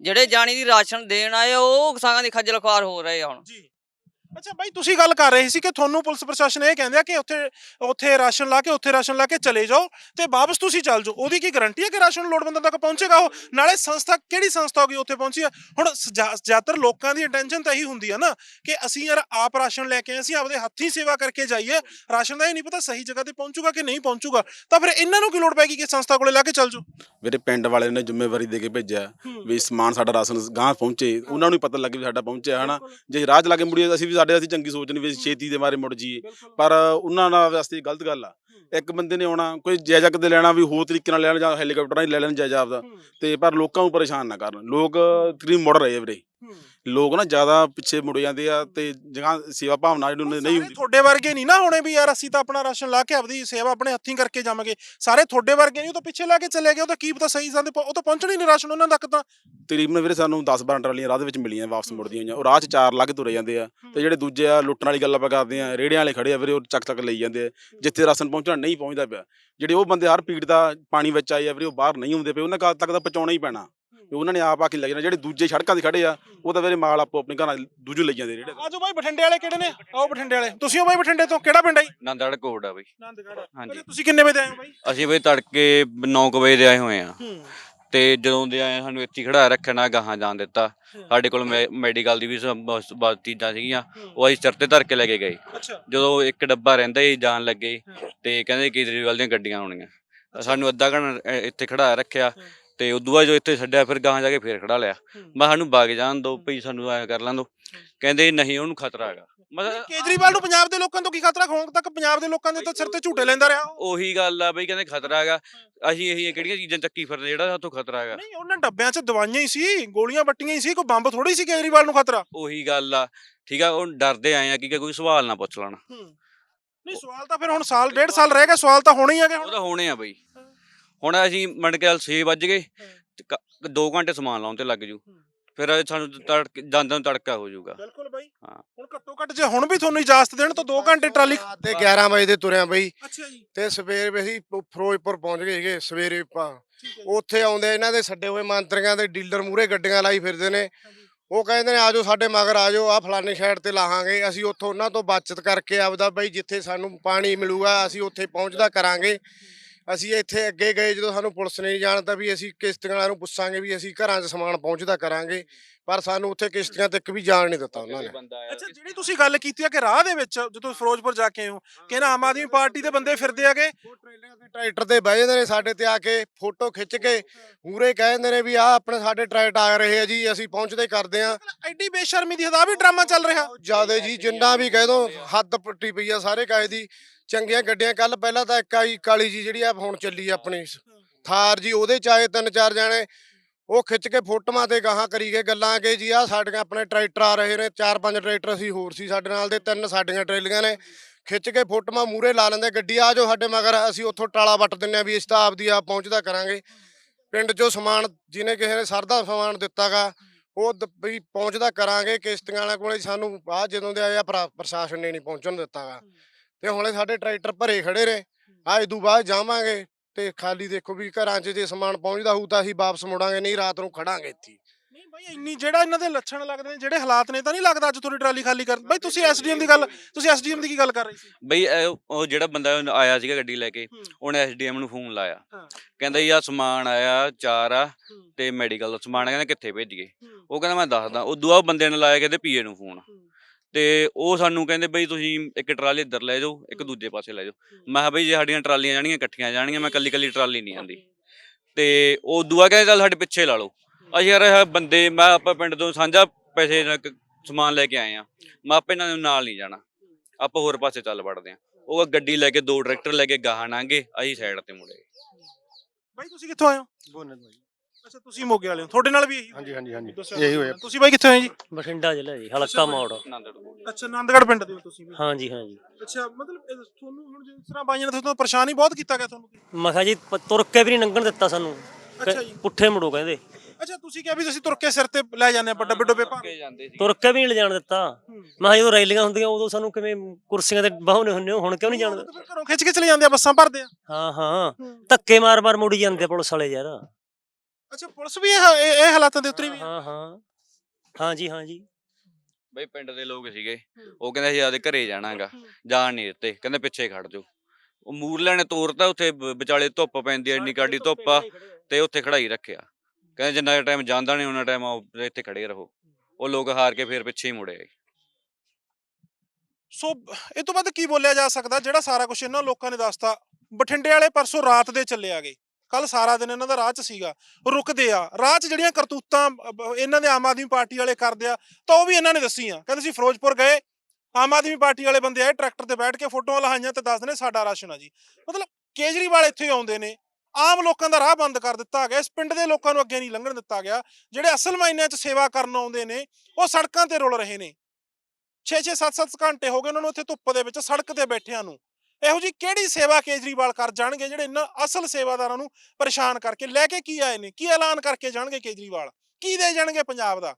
ਜਿਹੜੇ ਜਾਣੀ ਦੀ ਰਾਸ਼ਨ ਦੇਣ ਆਏ ਉਹ ਕਿਸਾਨਾਂ ਦੀ ਖੱਜਲ ਖੁਆਰ ਹੋ ਰਹੇ ਆ ਹੁਣ। ਜੀ। ਅੱਛਾ ਬਾਈ ਤੁਸੀਂ ਗੱਲ ਕਰ ਰਹੇ ਸੀ ਕਿ ਤੁਹਾਨੂੰ ਪੁਲਿਸ ਪ੍ਰਸ਼ਾਸਨ ਇਹ ਕਹਿੰਦੇ ਆ ਕਿ ਉੱਥੇ ਉੱਥੇ ਰਾਸ਼ਨ ਲਾ ਕੇ ਉੱਥੇ ਰਾਸ਼ਨ ਲਾ ਕੇ ਚਲੇ ਜਾਓ ਤੇ ਵਾਪਸ ਤੁਸੀਂ ਚੱਲ ਜਾਓ। ਉਹਦੀ ਕੀ ਗਾਰੰਟੀ ਹੈ ਕਿ ਰਾਸ਼ਨ ਲੋੜਵੰਦਾਂ ਤੱਕ ਪਹੁੰਚੇਗਾ ਉਹ? ਨਾਲੇ ਸੰਸਥਾ ਕਿਹੜੀ ਸੰਸਥਾ ਹੋਗੀ ਉੱਥੇ ਪਹੁੰਚੀ ਆ ਹੁਣ ਜ਼ਿਆਦਾਤਰ ਲੋਕਾਂ ਦੀ ਇੰਟੈਂਸ਼ਨ ਤਾਂ ਇਹੀ ਹੁੰਦੀ ਆ ਨਾ ਕਿ ਅਸੀਂ ਯਾਰ ਆਪ ਰਾਸ਼ਨ ਲੈ ਕੇ ਆਏ, ਆਪਦੇ ਹੱਥੀਂ ਸੇਵਾ ਕਰਕੇ ਜਾਈਏ। ਰਾਸ਼ਨ ਦਾ ਇਹ ਨਹੀਂ ਪਤਾ ਸਹੀ ਜਗ੍ਹਾ ਤੇ ਪਹੁੰਚੂਗਾ ਕਿ ਨਹੀਂ ਪਹੁੰਚੂਗਾ। ਤਾਂ ਫਿਰ ਇਹਨਾਂ ਨੂੰ ਕੀ ਲੋੜ ਪੈਗੀ ਕਿ ਸੰਸਥਾ ਕੋਲੇ ਲਾ ਕੇ ਚੱਲ ਜਾਓ? ਵੀਰੇ ਪਿੰਡ ਵਾਲੇ ਨੇ ਜ਼ਿੰਮੇਵਾਰੀ ਦੇ ਕੇ ਭੇਜਿਆ ਵੀ ਸਮਾਨ ਸਾਡਾ ਰਾਸ਼ਨ ਗਾਂ ਪਹੁੰਚੇ। ਉਹਨਾਂ ਨੂੰ ਹੀ ਪਤਾ ਲੱਗੇ ਵੀ ਸਾਡਾ ਪਹੁੰਚਿਆ ਹਨਾ? ਜੇ ਰਾਹ ਚ ਲਾ ਕੇ ਮੁੜੀਏ ਅਸੀਂ ਵੀ ਸਾਡੇ ਅਸੀਂ ਚੰਗੀ ਸੋਚ ਨਹੀਂ ਵੀ ਅਸੀਂ ਛੇਤੀ ਦੇ ਮਾਰੇ ਮੁੜ ਜਾਈਏ। ਪਰ ਉਹਨਾਂ ਨਾਲ ਵਾਸਤੇ ਗਲਤ ਗੱਲ ਆ। ਇੱਕ ਬੰਦੇ ਨੇ ਆਉਣਾ ਕੋਈ ਜਾਇਜ਼ਾ ਕਿਤੇ ਲੈਣਾ ਵੀ ਹੋਰ ਤਰੀਕੇ ਨਾਲ ਲੈਣ ਜਾਂ ਹੈਲੀਕਾਪਟਰਾਂ ਹੀ ਲੈ ਲੈਣ ਜਾਇਜ਼ਾ ਆਪਦਾ। ਤੇ ਪਰ ਲੋਕਾਂ ਨੂੰ ਪਰੇਸ਼ਾਨ ਨਾ ਕਰਨ। ਲੋਕ ਤਕਰੀਬ ਮੁੜ ਰਹੇ ਵੀਰੇ। ਲੋਕ ਨਾ ਜ਼ਿਆਦਾ ਪਿੱਛੇ ਮੁੜ ਜਾਂਦੇ ਆ ਤੇ ਜਗ੍ਹਾ ਸੇਵਾ ਭਾਵਨਾ ਜਿਹੜੀ ਉਹਨਾਂ ਦੀ ਨਹੀਂ ਹੁੰਦੀ। ਤੁਹਾਡੇ ਵਰਗੇ ਨਹੀਂ ਨਾ ਹੋਣੇ ਵੀ ਯਾਰ ਅਸੀਂ ਤਾਂ ਆਪਣਾ ਰਾਸ਼ਨ ਲਾ ਕੇ ਆਪਦੀ ਸੇਵਾ ਆਪਣੇ ਹੱਥੀਂ ਕਰਕੇ ਜਾਵਾਂਗੇ। ਸਾਰੇ ਤੁਹਾਡੇ ਵਰਗੇ ਨਹੀਂ ਉਹ ਤਾਂ ਪਿੱਛੇ ਲਾ ਕੇ ਚਲੇ ਗਏ ਉਹ ਤਾਂ ਕੀ ਪਤਾ ਸਹੀ ਸੰਦੇ ਉਹ ਤਾਂ ਪਹੁੰਚਣਾ ਹੀ ਨਹੀਂ ਰਾਸ਼ਨ ਉਹਨਾਂ ਤੱਕ ਤਾਂ। ਤਕਰੀਬਨ ਵੀਰੇ ਸਾਨੂੰ 10 12 ਟਰਾਲੀਆਂ ਰਾਹ ਦੇ ਵਿੱਚ ਮਿਲੀਆਂ ਵਾਪਸ ਮੁੜਦੀਆਂ ਹੋਈਆਂ। ਉਹ ਰਾਹ 'ਚ ਚਾਰ ਲੱਗ ਤੁਰੇ ਜਾਂਦੇ ਆ ਤੇ ਜਿਹੜੇ ਦੂਜੇ ਆ ਲੁੱਟਣ ਵਾਲੀ ਗੱਲ ਆਪਾਂ ਕਰਦੇ ਆ ਰੇੜਿਆਂ ਵਾਲੇ ਖੜੇ ਆ ਵੀਰੇ ਉਹ ਚੱਕ ਚੱਕ ਲਈ ਜਾਂਦੇ ਆ। ਜਿੱਥੇ ਰਾਸ਼ਨ ਪਹੁੰਚਣਾ ਨਹੀਂ ਪਹੁੰਚਦਾ ਪਿਆ। ਜਿਹੜੇ ਉਹ ਬੰਦੇ ਹਰ ਪੀੜ ਦਾ ਪਾਣੀ ਵਿੱਚ ਆਏ ਆ ਵੀਰੇ ਉਹ ਬਾਹਰ ਨਹੀਂ ਆਉਂਦੇ ਪਏ ਉਹਨਾਂ ਕਾਲ ਤੱਕ ਤਾਂ ਪਹੁੰਚਾਉਣਾ ਹੀ ਪੈਣਾ। ਵੀ ਉਹਨਾਂ ਨੇ ਆਪ ਆ ਕੇ ਲੈ ਜਾਣਾ ਜਿਹੜੇ ਦੂਜੇ ਸੜਕਾਂ 'ਤੇ ਖੜੇ ਆ ਉਹ ਤਾਂ ਵੀਰੇ ਮਾਲ ਆਪੋ ਆਪਣੇ ਘਰਾਂ ਦੂਜੇ ਲਈ ਜਾਂਦੇ ਰੇੜੇ ਆਜੋ ਬਾਈ ਬਠਿੰਡੇ ਵਾਲੇ ਕਿਹੜੇ ਨੇ? ਆਓ ਬਠਿੰਡੇ ਵਾਲੇ। ਤੁਸੀਂ ਹੋ ਬਾਈ ਬਠਿੰਡੇ ਤੋਂ? ਕਿਹੜਾ ਪਿੰਡ ਹੈ ਨੰਦੜ ਕੋਟ ਆ ਬਈ। ਆਨੰਦਗੜ੍ਹ ਹਾਂਜੀ। ਤੁਸੀਂ ਕਿੰਨੇ ਵਜੇ ਆਏ ਹੋ ਬਾਈ? ਅਸੀਂ ਬਈ ਤੜਕੇ 9 ਵਜੇ ਦੇ ਆਏ ਹੋਏ ਆ। ਤੇ ਜਦੋਂ ਦੇ ਆਏ ਸਾਨੂੰ ਇੱਥੇ ਹੀ ਖੜਾ ਰੱਖਣਾ ਗਾਹਾਂ ਜਾਣ ਦਿੱਤਾ। ਸਾਡੇ ਕੋਲ ਮੈ- ਮੈਡੀਕਲ ਦੀ ਵੀ ਬਸ ਚੀਜ਼ਾਂ ਸੀਗੀਆਂ। ਉਹ ਅਸੀਂ ਸਿਰ ਤੇ ਧਰ ਕੇ ਲੈ ਕੇ ਗਏ। ਅੱਛਾ। ਜਦੋਂ ਇੱਕ ਡੱਬਾ ਰਹਿੰਦਾ ਹੀ ਜਾਣ ਲੱਗੇ ਤੇ ਕਹਿੰਦੇ ਕੇਜਰੀਵਾਲ ਦੀਆਂ ਗੱਡੀਆਂ ਆਉਣੀਆਂ। ਸਾਨੂੰ ਅੱਧਾ ਘੰਟਾ ਇੱਥੇ ਖੜਾ ਰੱਖਿਆ। ਤੇ ਉਦੋਂ ਬਾਅਦ ਜੋ ਇੱਥੇ ਛੱਡਿਆ ਫਿਰ ਗਾਹਾਂ ਜਾ ਕੇ ਫੇਰ ਖੜਾ ਲਿਆ। ਮੈਂ ਸਾਨੂੰ ਬਾਗ ਜਾਣ ਦੋ ਭਈ ਸਾਨੂੰ ਐ ਕਰ ਲਾਂ ਦੋ। ਕਹਿੰਦੇ ਨਹੀਂ ਉਹਨੂੰ ਖਤਰਾ ਹੈਗਾ। ਮਤਲਬ ਕੇਜਰੀਵਾਲ ਨੂੰ ਪੰਜਾਬ ਦੇ ਲੋਕਾਂ ਤੋਂ ਕੀ ਖਤਰਾ? ਹੁਣ ਤੱਕ ਪੰਜਾਬ ਦੇ ਲੋਕਾਂ ਦੇ ਤਾਂ ਸਿਰ ਤੇ ਝੂਟੇ ਲੈਂਦਾ ਰਿਹਾ ਉਹ। ਉਹੀ ਗੱਲ ਆ ਬਈ ਕਹਿੰਦੇ ਖਤਰਾ ਹੈਗਾ। ਅਸੀਂ ਇਹ ਕਿਹੜੀਆਂ ਚੀਜ਼ਾਂ ਚੱਕੀ ਫਿਰਦੇ ਜਿਹੜਾ ਸਾਤੋਂ ਖਤਰਾ ਹੈਗਾ। ਨਹੀਂ ਉਹਨਾਂ ਡੱਬਿਆਂ 'ਚ ਦਵਾਈਆਂ ਹੀ ਸੀ ਗੋਲੀਆਂ ਵੱਟੀਆਂ ਹੀ ਸੀ ਕੋਈ ਬੰਬ ਥੋੜੀ ਸੀ ਕੇਜਰੀਵਾਲ ਨੂੰ ਖਤਰਾ? ਉਹੀ ਗੱਲ ਆ ਠੀਕ ਆ ਉਹ ਡਰਦੇ ਆਏ ਆ ਕਿ ਕੋਈ ਸਵਾਲ ਨਾ ਪੁੱਛ ਲੈਣ। ਨਹੀਂ ਸਵਾਲ ਤਾਂ ਫਿਰ ਹੁਣ ਸਾਲ ਡੇਢ ਸਾਲ ਰਹਿ ਗਿਆ ਸਵਾਲ ਤਾਂ ਹੋਣੇ ਹੀ ਹੈਗੇ ਉਹ ਤਾਂ ਹੋਣੇ ਆ ਬਈ। ਹੁਣ ਅਸੀਂ ਮੰਨ ਕੇ 6 ਵੱਜ ਗਏ 2 ਘੰਟੇ ਸਮਾਨ ਲਾਉਣ ਤੇ ਲੱਗ ਜੂ। ਫਿਰ ਸਾਨੂੰ ਤੜਕ ਜਾਂਦਾਂ ਨੂੰ ਤੜਕਾ ਹੋ ਜਾਊਗਾ ਬਿਲਕੁਲ ਬਾਈ। ਹਾਂ। ਹੁਣ ਘੱਟੋ ਘੱਟ ਜੇ ਹੁਣ ਵੀ ਤੁਹਾਨੂੰ ਇਜਾਜ਼ਤ ਦੇਣ ਤਾਂ 2 ਘੰਟੇ ਟਰਾਲੀ ਰਾਤ ਦੇ 11 ਵਜੇ ਦੇ ਤੁਰਿਆ ਬਈ। ਅੱਛਾ ਜੀ। ਤੇ ਸਵੇਰ ਵੀ ਅਸੀਂ ਫਿਰੋਜ਼ਪੁਰ ਪਹੁੰਚ ਗਏ ਸੀਗੇ ਸਵੇਰੇ ਆਪਾਂ। ਉੱਥੇ ਆਉਂਦੇ ਇਹਨਾਂ ਦੇ ਛੱਡੇ ਹੋਏ ਮੰਤਰੀਆਂ ਦੇ ਡੀਲਰ ਮੂਰੇ ਗੱਡੀਆਂ ਲਾਈ ਫਿਰਦੇ ਨੇ। ਉਹ ਕਹਿੰਦੇ ਨੇ ਆਜੋ ਸਾਡੇ ਮਗਰ ਆਜੋ ਆ ਫਲਾਣੇ ਸਾਈਡ ਤੇ ਲਾਹਾਂਗੇ। ਅਸੀਂ ਉੱਥੋਂ ਉਹਨਾਂ ਤੋਂ ਬਚਤ ਕਰਕੇ ਆਪਦਾ ਬਈ ਜਿੱਥੇ ਸਾਨੂੰ ਪਾਣੀ ਮਿਲੂਗਾ ਅਸੀਂ ਉੱਥੇ ਪਹੁੰਚਦਾ ਕਰਾਂਗੇ। ਅਸੀਂ ਇੱਥੇ ਅੱਗੇ ਗਏ ਜਦੋਂ ਸਾਨੂੰ ਪੁਲਿਸ ਨੇ ਨਹੀਂ ਜਾਣਦਾ ਵੀ ਅਸੀਂ ਕਿਸ਼ਤੀਆਂ ਵਾਲਿਆਂ ਨੂੰ ਪੁੱਛਾਂਗੇ ਵੀ ਅਸੀਂ ਘਰਾਂ 'ਚ ਸਮਾਨ ਪਹੁੰਚਦਾ ਕਰਾਂਗੇ ਪਰ ਸਾਨੂੰ ਉੱਥੇ ਕਿਸ਼ਤੀਆਂ ਤੱਕ ਵੀ ਜਾਣ ਨਹੀਂ ਦਿੱਤਾ ਉਹਨਾਂ ਨੇ। ਅੱਛਾ ਜਿਹੜੀ ਤੁਸੀਂ ਗੱਲ ਕੀਤੀ ਆ ਕਿ ਰਾਹ ਦੇ ਵਿੱਚ ਜਦੋਂ ਫਿਰੋਜ਼ਪੁਰ ਜਾ ਕੇ ਆਏ ਹੋ ਕਿ ਨਾ ਆਮ ਆਦਮੀ ਪਾਰਟੀ ਦੇ ਬੰਦੇ ਫਿਰਦੇ ਆਗੇ ਉਹ ਟ੍ਰੇਲਰਾਂ ਤੇ ਟਰੈਕਟਰ ਤੇ ਬਹਿ ਜਾਂਦੇ ਨੇ ਸਾਡੇ ਤੇ ਆ ਕੇ ਫੋਟੋ ਖਿੱਚ ਕੇ ਮੂਰੇ ਕਹਿ ਨੇ ਵੀ ਆ ਆਪਣੇ ਸਾਡੇ ਟਰੈਕਟਰ ਆ ਰਹੇ ਆ ਜੀ ਅਸੀਂ ਪਹੁੰਚਦੇ ਕਰਦੇ ਆ ਐਡੀ ਬੇਸ਼ਰਮੀ ਦੀ ਹਦਾ ਵੀ ਡਰਾਮਾ ਚੱਲ ਰਿਹਾ। ਜਿਆਦੇ ਜੀ ਜਿੰਨਾ ਵੀ ਕਹਿ ਦੋ ਹੱਦ ਪੱਟੀ ਪਈ ਆ ਸਾਰੇ ਕਾਏ ਦੀ। ਚੰਗੀਆਂ ਗੱਡੀਆਂ ਕੱਲ ਪਹਿਲਾਂ ਤਾਂ ਇੱਕ ਆਈ ਕਾਲੀ ਜੀ ਜਿਹੜੀ ਆ ਹੁਣ ਚੱਲੀ ਆ ਆਪਣੀ ਥਾਰ ਜੀ ਉਹਦੇ ਚ ਆਏ ਤਿੰਨ ਚਾਰ ਜਾਣੇ। ਉਹ ਖਿੱਚ ਕੇ ਫੋਟੋਆਂ ਤੇ ਗਾਹਾਂ ਕਰੀ ਗਏ ਗੱਲਾਂ ਕਿ ਜੀ ਆ ਸਾਡੀਆਂ ਆਪਣੇ ਟਰੈਕਟਰ ਆ ਰਹੇ ਨੇ ਚਾਰ ਪੰਜ ਟਰੈਕਟਰ ਅਸੀਂ ਹੋਰ ਸੀ ਸਾਡੇ ਨਾਲ ਦੇ ਤਿੰਨ ਸਾਡੀਆਂ ਟਰੇਲੀਆਂ ਨੇ। ਖਿੱਚ ਕੇ ਫੋਟੋਆਂ ਮੂਰੇ ਲਾ ਲੈਂਦੇ ਗੱਡੀ ਆ ਜੋ ਸਾਡੇ ਮਗਰ ਅਸੀਂ ਉੱਥੋਂ ਟਾਲਾ ਵੱਟ ਦਿੰਨੇ ਆ ਵੀ ਇਸ ਤਾਂ ਆਪਦੀ ਆ ਪਹੁੰਚਦਾ ਕਰਾਂਗੇ। ਪਿੰਡ ਚੋਂ ਸਮਾਨ ਜਿਹਨੇ ਕਿਸੇ ਨੇ ਸਰਦਾ ਸਮਾਨ ਦਿੱਤਾਗਾ ਉਹ ਵੀ ਪਹੁੰਚਦਾ ਕਰਾਂਗੇ ਕਿਸ਼ਤੀਆਂ ਵਾਲਿਆਂ ਕੋਲੇ ਸਾਨੂੰ ਆ ਜਦੋਂ ਦੇ ਆਏ ਆ ਪ੍ਰਾ- ਪ੍ਰਸ਼ਾਸਨ ਨੇ ਨਹੀਂ ਪਹੁੰਚਣ ਦਿੱਤਾਗਾ। ਤੇ ਹੁਣੇ ਸਾਡੇ ਟਰੈਕਟਰ ਭਰੇ ਖੜੇ ਨੇ ਆ ਇਦੋਂ ਬਾਅਦ ਜਾਵਾਂਗੇ ਤੇ ਖਾਲੀ ਦੇਖੋ ਵੀ ਘਰਾਂ 'ਚ ਜੇ ਸਮਾਨ ਪਹੁੰਚਦਾ ਹੋਊ ਤਾਂ ਅਸੀਂ ਵਾਪਸ ਮੁੜਾਂਗੇ ਨਹੀਂ ਰਾਤ ਨੂੰ ਖੜਾਂਗੇ ਇੱਥੇ। ਨਹੀਂ ਬਾਈ ਇੰਨੀ ਜਿਹੜਾ ਇਹਨਾਂ ਦੇ ਲੱਛਣ ਲੱਗਦੇ ਨੇ ਜਿਹੜੇ ਹਾਲਾਤ ਨੇ ਤਾਂ ਨਹੀਂ ਲੱਗਦਾ ਅੱਜ ਤੁਹਾਡੀ ਟਰਾਲੀ ਖਾਲੀ ਕਰ ਬਾਈ ਤੁਸੀਂ ਐਸਡੀਐਮ ਦੀ ਗੱਲ ਤੁਸੀਂ ਐਸਡੀਐਮ ਦੀ ਕੀ ਗੱਲ ਕਰ ਰਹੇ ਸੀ ਬਈ ਇਹ ਉਹ ਜਿਹੜਾ ਬੰਦਾ ਆਇਆ ਸੀਗਾ ਗੱਡੀ ਲੈ ਕੇ। ਉਹਨੇ ਐਸਡੀਐਮ ਨੂੰ ਫੋਨ ਲਾਇਆ ਹਾਂ। ਕਹਿੰਦਾ ਜੀ ਆ ਸਮਾਨ ਆਇਆ ਚਾਰ ਆ ਹੂੰ। ਤੇ ਮੈਡੀਕਲ ਦਾ ਸਮਾਨ ਆ, ਕਹਿੰਦਾ ਕਿੱਥੇ ਭੇਜੀਏ। ਉਹ ਕਹਿੰਦਾ ਮੈਂ ਦੱਸਦਾ ਉਦੋਂ ਬਾਅਦ ਬੰਦੇ ਨੇ ਲਾਇਆ ਕਹਿੰਦੇ ਪੀਏ ਨੂੰ ਫੋਨ। ਤੇ ਉਹ ਸਾਨੂੰ ਕਹਿੰਦੇ ਬਈ ਤੁਸੀਂ ਇੱਕ ਟਰਾਲੀ ਇੱਧਰ ਲੈ ਜਾਓ ਇੱਕ ਦੂਜੇ ਪਾਸੇ ਲੈ ਜਾਓ। ਮੈਂ ਕਿਹਾ ਬਈ ਜੇ ਸਾਡੀਆਂ ਟਰਾਲੀਆਂ ਜਾਣੀਆਂ ਇਕੱਠੀਆਂ ਜਾਣੀਆਂ ਮੈਂ ਕੱਲੀ ਕੱਲੀ ਟਰਾਲੀ ਨਹੀਂ ਆਂਦੀ। ਤੇ ਉਹ ਦੂਆ ਕਹਿੰਦੇ ਚੱਲ ਸਾਡੇ ਪਿੱਛੇ ਲਾ ਲਓ। ਅਸੀਂ ਯਾਰ ਇਹ ਬੰਦੇ ਮੈਂ ਆਪਾਂ ਪਿੰਡ ਤੋਂ ਸਾਂਝਾ ਪੈਸੇ ਨਾਲ ਕ- ਸਮਾਨ ਲੈ ਕੇ ਆਏ ਆ ਮੈਂ ਆਪੇ ਇਹਨਾਂ ਦੇ ਨਾਲ ਨਹੀਂ ਜਾਣਾ। ਆਪਾਂ ਹੋਰ ਪਾਸੇ ਚੱਲ ਵੜਦੇ ਆ ਉਹ ਗੱਡੀ ਲੈ ਕੇ ਦੋ ਟਰੈਕਟਰ ਲੈ ਕੇ ਗਾਹਾਂ ਨਾਂਗੇ ਅਸੀਂ ਸਾਈਡ ਤੇ ਮੁੜੇ। ਬਾਈ ਤੁਸੀਂ ਕਿੱਥੋਂ ਆਏ ਹੋ? ਅੱਛਾ ਤੁਸੀਂ ਮੋਗੇ ਵਾਲੇ ਹੋ। ਤੁਹਾਡੇ ਨਾਲ ਵੀ ਇਹੀ ਹੋਇਆ? ਹਾਂਜੀ ਹਾਂਜੀ ਹਾਂਜੀ। ਦੱਸਿਆ ਇਹੀ ਹੋਇਆ। ਤੁਸੀਂ ਬਾਈ ਕਿੱਥੇ ਹੋਏ ਜੀ? ਬਠਿੰਡਾ ਜ਼ਿਲ੍ਹਾ ਜੀ ਹਲਕਾ ਮੋੜ। ਅੱਛਾ ਆਨੰਦਗੜ੍ਹ ਪਿੰਡ ਦੇ ਹੋ ਤੁਸੀਂ ਵੀ। ਹਾਂਜੀ ਹਾਂਜੀ। ਅੱਛਾ ਮਤਲਬ ਇਹ ਤੁਹਾਨੂੰ ਹੁਣ ਜਿਸ ਤਰ੍ਹਾਂ ਬਾਈਆਂ ਨੇ ਤੁਹਾਨੂੰ ਪਰੇਸ਼ਾਨ ਹੀ ਬਹੁਤ ਕੀਤਾ ਗਿਆ ਤੁਹਾਨੂੰ? ਮੈਂ ਕਿਹਾ ਜੀ ਪ- ਤੁਰ ਕੇ ਵੀ ਨਹੀਂ ਲੰਘਣ ਦਿੱਤਾ ਸਾਨੂੰ। ਕ- ਅੱਛਾ ਜੀ। ਪੁੱਠੇ ਮੁੜੋ ਕਹਿੰਦੇ। ਅੱਛਾ ਤੁਸੀਂ ਕਿਹਾ ਵੀ ਤੁਸੀਂ ਤੁਰ ਕੇ ਸਿਰ ਤੇ ਲੈ ਜਾਂਦੇ ਆ ਡੱਬੇ ਡੱਬੇ ਭਰ ਕੇ। ਜਾਂਦੇ ਸੀ ਤੁਰ ਕੇ ਵੀ ਨਹੀਂ ਲਿਜਾਣ ਦਿੱਤਾ। ਹੂੰ। ਮੈਂ ਕਿਹਾ ਜਦੋਂ ਰੈਲੀਆਂ ਹੁੰਦੀਆਂ ਉਦੋਂ ਸਾਨੂੰ ਕਿਵੇਂ ਕੁਰਸੀਆਂ ਤੇ ਬਾਹਨੇ ਹੁੰਨੇ ਹੋ? ਹੁਣ ਕਿਉਂ ਨਹੀਂ ਜਾਣ ਤਾਂ ਫਿਰ ਘਰੋਂ ਖਿੱਚ ਕੇ ਚਲੇ ਜਾਂਦੇ ਆ ਬੱਸਾਂ ਭਰਦੇ ਆ। ਹਾਂ ਹਾਂ। ਧੱਕੇ ਮਾਰ ਮਾਰ ਮੁੜੀ ਜਾਂਦੇ ਪੁਲਿਸ ਵਾਲੇ ਯਾਰ। ਅੱਛਾ ਪੁਲਿਸ ਵੀ ਇਹ ਇਹ ਇਹ ਹਾਲਾਤਾਂ ਦੇ ਉਤਰੀ ਵੀ ਆ? ਹਾਂ ਹਾਂ ਹਾਂਜੀ ਹਾਂਜੀ ਬਈ ਪਿੰਡ ਦੇ ਲੋਕ ਸੀਗੇ। ਉਹ ਕਹਿੰਦੇ ਅਸੀਂ ਆਦੇ ਘਰੇ ਜਾਣਾਗਾ। ਜਾਣ ਨਹੀਂ ਦਿੱਤੇ। ਕਹਿੰਦੇ ਪਿੱਛੇ ਖੜ ਜਾਓ। ਉਹ ਮੂਰਲੇ ਨੇ ਤੋਰਤਾ ਉੱਥੇ ਬ- ਵਿਚਾਲੇ ਧੁੱਪ ਪੈਂਦੀ ਐ ਇੰਨੀ ਕਾਡੀ ਧੁੱਪ ਆ ਤੇ ਉੱਥੇ ਖੜਾਈ ਰੱਖਿਆ। ਕਹਿੰਦੇ ਜਿੰਨਾ ਟਾਈਮ ਜਾਂਦਾ ਨਹੀਂ ਉਹਨਾਂ ਟਾਈਮ ਇੱਥੇ ਖੜੇ ਰਹੋ। ਉਹ ਲੋਕ ਹਾਰ ਕੇ ਫਿਰ ਪਿੱਛੇ ਹੀ ਮੁੜੇ ਸੋ ਇਹ ਤੋਂ ਬਾਅਦ ਕੀ ਬੋਲਿਆ ਜਾ ਸਕਦਾ? ਜਿਹੜਾ ਸਾਰਾ ਕੁਝ ਇਹਨਾਂ ਲੋਕਾਂ ਨੇ ਦੱਸਤਾ ਬਠਿੰਡੇ ਵਾਲੇ ਪਰਸੋਂ ਰਾਤ ਦੇ ਚੱਲੇ ਆਗੇ। ਕੱਲ ਸਾਰਾ ਦਿਨ ਇਹਨਾਂ ਦਾ ਰਾਹ 'ਚ ਸੀਗਾ, ਰੁਕਦੇ ਆ। ਰਾਹ 'ਚ ਜਿਹੜੀਆਂ ਕਰਤੂਤਾਂ ਇਹਨਾਂ ਦੇ ਆਮ ਆਦਮੀ ਪਾਰਟੀ ਵਾਲੇ ਕਰਦੇ ਆ, ਤਾਂ ਉਹ ਵੀ ਇਹਨਾਂ ਨੇ ਦੱਸੀਆਂ। ਕਹਿੰਦੇ ਸੀ ਫਿਰੋਜ਼ਪੁਰ ਗਏ, ਆਮ ਆਦਮੀ ਪਾਰਟੀ ਵਾਲੇ ਬੰਦੇ ਆਏ ਟਰੈਕਟਰ ਤੇ ਬੈਠ ਕੇ ਫੋਟੋਆਂ ਲਹਾਈਆਂ ਤੇ ਦੱਸਦੇ ਨੇ ਸਾਡਾ ਰਾਸ਼ਨ ਆ ਜੀ। ਮਤਲਬ ਕੇਜਰੀਵਾਲ ਇੱਥੇ ਆਉਂਦੇ ਨੇ, ਆਮ ਲੋਕਾਂ ਦਾ ਰਾਹ ਬੰਦ ਕਰ ਦਿੱਤਾ ਗਿਆ, ਇਸ ਪਿੰਡ ਦੇ ਲੋਕਾਂ ਨੂੰ ਅੱਗੇ ਨਹੀਂ ਲੰਘਣ ਦਿੱਤਾ ਗਿਆ। ਜਿਹੜੇ ਅਸਲ ਮਾਇਨਿਆਂ 'ਚ ਸੇਵਾ ਕਰਨ ਆਉਂਦੇ ਨੇ, ਉਹ ਸੜਕਾਂ ਤੇ ਰੁਲ ਰਹੇ ਨੇ। 6-6 7-7 ਘੰਟੇ ਹੋ ਗਏ ਉਹਨਾਂ ਨੂੰ ਇੱਥੇ ਧੁੱਪ ਦੇ ਵਿੱਚ ਸੜਕ ਤੇ ਬੈਠਿਆਂ ਨੂੰ। ਇਹੋ ਜੀ ਕਿਹੜੀ ਸੇਵਾ ਕੇਜਰੀਵਾਲ ਕਰ ਜਾਣਗੇ ਜਿਹੜੇ ਇਹਨਾਂ ਅਸਲ ਸੇਵਾਦਾਰਾਂ ਨੂੰ ਪਰੇਸ਼ਾਨ ਕਰਕੇ ਲੈ ਕੇ ਕੀ ਆਏ ਨੇ, ਕੀ ਐਲਾਨ ਕਰਕੇ ਜਾਣਗੇ ਕੇਜਰੀਵਾਲ? ਕੀ ਦੇ ਜਾਣਗੇ ਪੰਜਾਬ ਦਾ?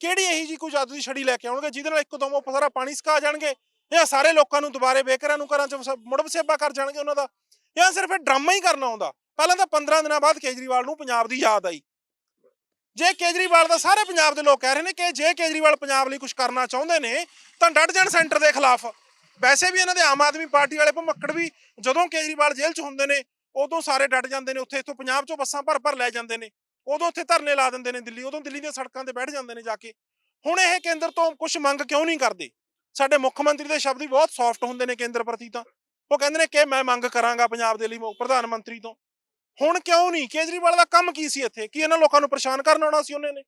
ਕਿਹੜੀ ਇਹੀ ਜੀ ਕੋਈ ਜਾਦੂ ਦੀ ਛੜੀ ਲੈ ਕੇ ਆਉਣਗੇ ਜਿਹਦੇ ਨਾਲ ਇੱਕਦਮ ਉਹ ਸਾਰਾ ਪਾਣੀ ਸਕਾ ਜਾਣਗੇ ਜਾਂ ਸਾਰੇ ਲੋਕਾਂ ਨੂੰ ਦੁਬਾਰੇ ਬੇਕਰਾਂ ਨੂੰ ਘਰਾਂ 'ਚ ਮੁੜ ਵਸੇਬਾ ਕਰ ਜਾਣਗੇ ਉਹਨਾਂ ਦਾ? ਜਾਂ ਸਿਰਫ ਇਹ ਡਰਾਮਾ ਹੀ ਕਰਨਾ ਆਉਂਦਾ? ਪਹਿਲਾਂ ਤਾਂ 15 ਦਿਨਾਂ ਬਾਅਦ ਕੇਜਰੀਵਾਲ ਨੂੰ ਪੰਜਾਬ ਦੀ ਯਾਦ ਆਈ। ਜੇ ਕੇਜਰੀਵਾਲ ਦਾ ਸਾਰੇ ਪੰਜਾਬ ਦੇ ਲੋਕ ਕਹਿ ਰਹੇ ਨੇ ਕਿ ਜੇ ਕੇਜਰੀਵਾਲ ਪੰਜਾਬ ਲਈ ਕੁਝ ਕਰਨਾ ਚਾਹੁੰਦੇ ਨੇ, ਤਾਂ ਡਟ ਜਾਣ ਸੈਂਟਰ ਦੇ ਖਿਲਾਫ। ਵੈਸੇ ਵੀ ਇਹਨਾਂ ਦੇ ਆਮ ਆਦਮੀ ਪਾਰਟੀ ਵਾਲੇ ਭਮੱਕੜ ਵੀ ਜਦੋਂ ਕੇਜਰੀਵਾਲ ਜੇਲ੍ਹ 'ਚ ਹੁੰਦੇ ਨੇ, ਉਦੋਂ ਸਾਰੇ ਡਟ ਜਾਂਦੇ ਨੇ, ਉੱਥੇ ਇੱਥੋਂ ਪੰਜਾਬ 'ਚੋਂ ਬੱਸਾਂ ਭਰ ਭਰ ਲੈ ਜਾਂਦੇ ਨੇ, ਉਦੋਂ ਉੱਥੇ ਧਰਨੇ ਲਾ ਦਿੰਦੇ ਨੇ ਦਿੱਲੀ, ਉਦੋਂ ਦਿੱਲੀ ਦੀਆਂ ਸੜਕਾਂ ਤੇ ਬੈਠ ਜਾਂਦੇ ਨੇ ਜਾ ਕੇ। ਹੁਣ ਇਹ ਕੇਂਦਰ ਤੋਂ ਕੁਝ ਮੰਗ ਕਿਉਂ ਨਹੀਂ ਕਰਦੇ? ਸਾਡੇ ਮੁੱਖ ਮੰਤਰੀ ਦੇ ਸ਼ਬਦ ਵੀ ਬਹੁਤ ਸੌਫਟ ਹੁੰਦੇ ਨੇ ਕੇਂਦਰ ਪ੍ਰਤੀ ਤਾਂ। ਉਹ ਕਹਿੰਦੇ ਨੇ ਕਿ ਮੈਂ ਮੰਗ ਕਰਾਂਗਾ ਪੰਜਾਬ ਦੇ ਲਈ ਪ੍ਰਧਾਨ ਮੰਤਰੀ ਤੋਂ। ਹੁਣ ਕਿਉਂ ਨਹੀਂ? ਕੇਜਰੀਵਾਲ ਦਾ ਕੰਮ ਕੀ ਸੀ ਇੱਥੇ? ਕੀ ਇਹਨਾਂ ਲੋਕਾਂ ਨੂੰ ਪਰੇਸ਼ਾਨ ਕਰਨ ਆਉਣਾ ਸੀ ਉਹਨੇ ਨੇ?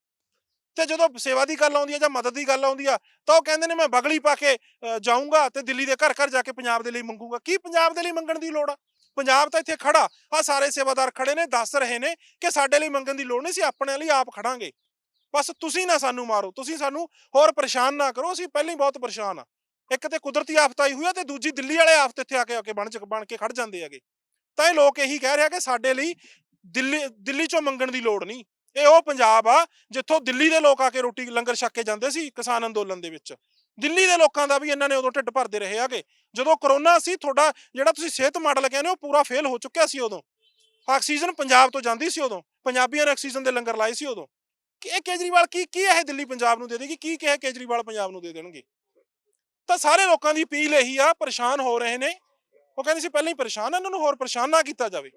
ਤੇ ਜਦੋਂ ਸੇਵਾ ਦੀ ਗੱਲ ਆਉਂਦੀ ਆ ਜਾਂ ਮਦਦ ਦੀ ਗੱਲ ਆਉਂਦੀ ਆ, ਤਾਂ ਉਹ ਕਹਿੰਦੇ ਨੇ ਮੈਂ ਬਗਲੀ ਪਾ ਕੇ ਜਾਊਂਗਾ ਤੇ ਦਿੱਲੀ ਦੇ ਘਰ ਘਰ ਜਾ ਕੇ ਪੰਜਾਬ ਦੇ ਲਈ ਮੰਗੂਗਾ। ਕੀ ਪੰਜਾਬ ਦੇ ਲਈ ਮੰਗਣ ਦੀ ਲੋੜ ਆ? ਪੰਜਾਬ ਤਾਂ ਇੱਥੇ ਖੜਾ ਆ ਸਾਰੇ ਸੇਵਾਦਾਰ ਖੜੇ ਨੇ, ਦੱਸ ਰਹੇ ਨੇ ਕਿ ਸਾਡੇ ਲਈ ਮੰਗਣ ਦੀ ਲੋੜ ਨਹੀਂ ਸੀ ਆਪਣੇ ਲਈ ਆਪ ਖੜਾਂਗੇ। ਬਸ ਤੁਸੀਂ ਨਾ ਸਾਨੂੰ ਮਾਰੋ, ਤੁਸੀਂ ਸਾਨੂੰ ਹੋਰ ਪਰੇਸ਼ਾਨ ਨਾ ਕਰੋ, ਅਸੀਂ ਪਹਿਲਾਂ ਹੀ ਬਹੁਤ ਪਰੇਸ਼ਾਨ ਆ। ਇੱਕ ਤੇ ਕੁਦਰਤੀ ਆਫਤ ਆਈ ਹੋਈ ਆ ਤੇ ਦੂਜੀ ਦਿੱਲੀ ਵਾਲੇ ਆਫਤ ਇੱਥੇ ਆ ਕੇ ਆ ਕੇ ਬਣ ਚ, ਬਣ ਕੇ ਖੜ ਜਾਂਦੇ ਹੈਗੇ। ਤਾਂ ਇਹ ਲੋਕ ਇਹੀ ਕਹਿ ਰਿਹਾ ਕਿ ਸਾਡੇ ਲਈ ਦਿੱਲੀ ਦਿੱਲੀ ਚੋਂ ਮੰਗਣ ਦੀ ਲੋੜ ਨਹੀਂ। ਇਹ ਉਹ ਪੰਜਾਬ ਆ ਜਿੱਥੋਂ ਦਿੱਲੀ ਦੇ ਲੋਕ ਆ ਕੇ ਰੋਟੀ ਲੰਗਰ ਛੱਕ ਕੇ ਜਾਂਦੇ ਸੀ ਕਿਸਾਨ ਅੰਦੋਲਨ ਦੇ ਵਿੱਚ। ਦਿੱਲੀ ਦੇ ਲੋਕਾਂ ਦਾ ਵੀ ਇਹਨਾਂ ਨੇ ਉਦੋਂ ਢਿੱਡ ਭਰਦੇ ਰਹੇ ਆਗੇ। ਜਦੋਂ ਕਰੋਨਾ ਸੀ ਤੁਹਾਡਾ ਜਿਹੜਾ ਤੁਸੀਂ ਸਿਹਤ ਮਾਡਲ ਕਹਿੰਦੇ ਹੋ ਪੂਰਾ ਫੇਲ ਹੋ ਚੁੱਕਿਆ ਸੀ ਉਦੋਂ। ਆਕਸੀਜਨ ਪੰਜਾਬ ਤੋਂ ਜਾਂਦੀ ਸੀ ਉਦੋਂ। ਪੰਜਾਬੀਆਂ ਨੇ ਆਕਸੀਜਨ ਦੇ ਲੰਗਰ ਲਾਏ ਸੀ ਉਦੋਂ। ਕਿ ਇਹ ਕੇਜਰੀਵਾਲ ਕੀ ਕੀ ਇਹ ਦਿੱਲੀ ਪੰਜਾਬ ਨੂੰ ਦੇ ਦੇਗੀ? ਕੀ ਕਿਹਾ ਕੇਜਰੀਵਾਲ ਪੰਜਾਬ ਨੂੰ ਦੇ ਦੇਣਗੇ? ਤਾਂ ਸਾਰੇ ਲੋਕਾਂ ਦੀ ਅਪੀਲ ਇਹੀ ਆ ਪਰੇਸ਼ਾਨ ਹੋ ਰਹੇ ਨੇ। ਉਹ ਕਹਿੰਦੇ ਸੀ ਪਹਿਲਾਂ ਹੀ ਪਰੇਸ਼ਾਨ ਆ, ਇਹਨਾਂ ਨੂੰ ਹੋਰ ਪਰੇਸ਼ਾਨ ਨਾ ਕੀਤਾ ਜਾਵੇ।